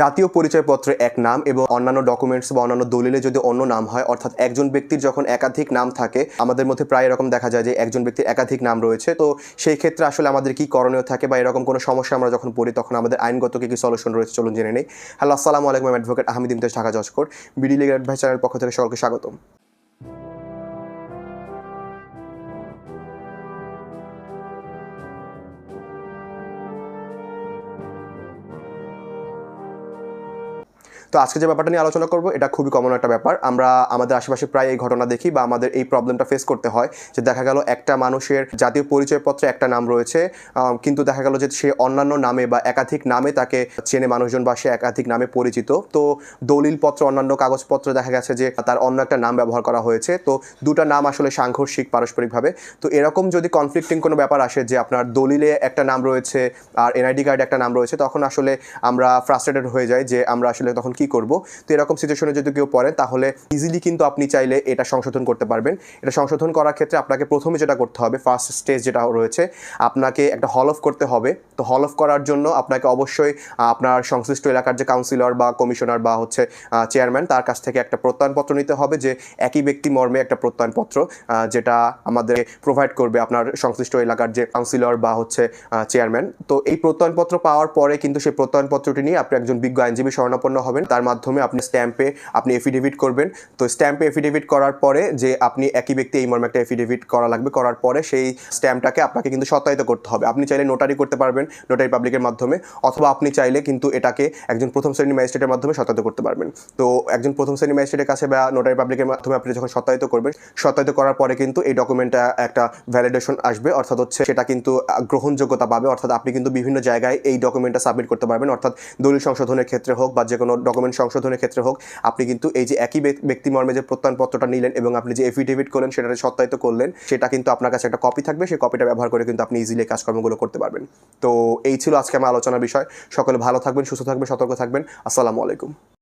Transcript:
জাতীয় পরিচয়পত্রে এক নাম এবং অন্যান্য ডকুমেন্টস বা অন্যান্য দলিলে যদি অন্য নাম হয়, অর্থাৎ একজন ব্যক্তির যখন একাধিক নাম থাকে, আমাদের মধ্যে প্রায় এরকম দেখা যায় যে একজন ব্যক্তির একাধিক নাম রয়েছে। তো সেই ক্ষেত্রে আসলে আমাদের কি করণীয় থাকে বা এরকম কোনো সমস্যা আমরা যখন পড়ি, তখন আমাদের আইনগত কি কী সলিউশন রয়েছে চলুন জেনে নেই। হ্যালো, আসসালামু আলাইকুম advocate Ahmed Imtiaz, Dhaka judge court BD legal advice channel পক্ষ থেকে সকলকে স্বাগতম। তো আজকে যে ব্যাপারটা নিয়ে আলোচনা করব, এটা খুবই কমন একটা ব্যাপার। আমরা আমাদের আশেপাশে প্রায় এই ঘটনা দেখি বা আমাদের এই প্রবলেমটা ফেস করতে হয়, যে দেখা গেল একটা মানুষের জাতীয় পরিচয়পত্রে একটা নাম রয়েছে কিন্তু দেখা গেল যে সে অন্যান্য নামে বা একাধিক নামে তাকে চেনে মানুষজন বা সে একাধিক নামে পরিচিত। তো দলিলপত্র, অন্যান্য কাগজপত্র দেখা গেছে যে তার অন্য একটা নাম ব্যবহার করা হয়েছে। তো দুটা নাম আসলে সাংঘর্ষিক পারস্পরিকভাবে। তো এরকম যদি কনফ্লিক্টিং কোনো ব্যাপার আসে যে আপনার দলিলে একটা নাম রয়েছে আর এনআইডি কার্ডে একটা নাম রয়েছে, তখন আসলে আমরা ফ্রাস্ট্রেটেড হয়ে যাই যে আমরা আসলে তখন কি করব? তো এরকম সিচুয়েশনে যদি কেউ পড়েন, তাহলে ইজিলি কিন্তু আপনি চাইলে এটা সংশোধন করতে পারবেন। এটা সংশোধন করার ক্ষেত্রে আপনাকে প্রথমে যেটা করতে হবে ফার্স্ট স্টেজ যেটা রয়েছে, আপনাকে একটা হল অফ করতে হবে। তো হল অফ করার জন্য আপনাকে অবশ্যই আপনার সংশ্লিষ্ট এলাকার যে কাউন্সিলর বা কমিশনার বা হচ্ছে চেয়ারম্যান তার কাছ থেকে একটা প্রত্যয়নপত্র নিতে হবে যে একই ব্যক্তি মর্মে একটা প্রত্যয়নপত্র যেটা আমাদের প্রোভাইড করবে আপনার সংশ্লিষ্ট এলাকার যে কাউন্সিলর বা হচ্ছে চেয়ারম্যান তো এই প্রত্যয়নপত্র পাওয়ার পরে কিন্তু সেই প্রত্যয়নপত্রটি নিয়ে আপনি একজন বিজ্ঞ আইনজীবী শরণাপন্ন হবেন। তার মাধ্যমে আপনি স্ট্যাম্পে আপনি এফিডেভিট করবেন। তো স্ট্যাম্পে এফিডেভিট করার পরে যে আপনি একই ব্যক্তি এই মর্মে একটা এফিডেভিট করা লাগবে, করার পরে সেই স্ট্যাম্পটাকে আপনাকে কিন্তু সত্যায়িত করতে হবে। আপনি চাইলে নোটারি করতে পারবেন নোটারি পাবলিকের মাধ্যমে, অথবা আপনি চাইলে কিন্তু এটাকে একজন প্রথম শ্রেণি ম্যাজিস্ট্রেটের মাধ্যমে সত্যায়িত করতে পারবেন। তো একজন প্রথম শ্রেণি ম্যাজিস্ট্রেটের কাছে বা নোটারি পাবলিকের মাধ্যমে আপনি যখন সত্যায়িত করবেন, সত্যায়িত করার পরে কিন্তু এই ডকুমেন্টটা একটা ভ্যালিডেশন আসবে। অর্থাৎ হচ্ছে সেটা কিন্তু গ্রহণযোগ্যতা পাবে। অর্থাৎ আপনি কিন্তু বিভিন্ন জায়গায় এই ডকুমেন্টটা সাবমিট করতে পারবেন। অর্থাৎ দলিল সংশোধনের ক্ষেত্রে হোক বা যে কোনো ডকুমেন্ট সংশোধনের ক্ষেত্রে হোক, আপনি কিন্তু এই যে একই ব্যক- ব্যক্তি মর্মে যে প্রত্যয়নপত্রটা নিলেন এবং আপনি যে এফিডেভিট করলেন সেটা সত্যায়িত করলেন, সেটা কিন্তু আপনার কাছে একটা কপি থাকবে। সেই কপিটা ব্যবহার করে কিন্তু আপনি ইজিলি কাজকর্মগুলো করতে পারবেন। তো এই ছিল আজকে আমার আলোচনার বিষয়। সকলে ভালো থাকবেন, সুস্থ থাকবেন, সতর্ক থাকবেন। আসসালামু আলাইকুম।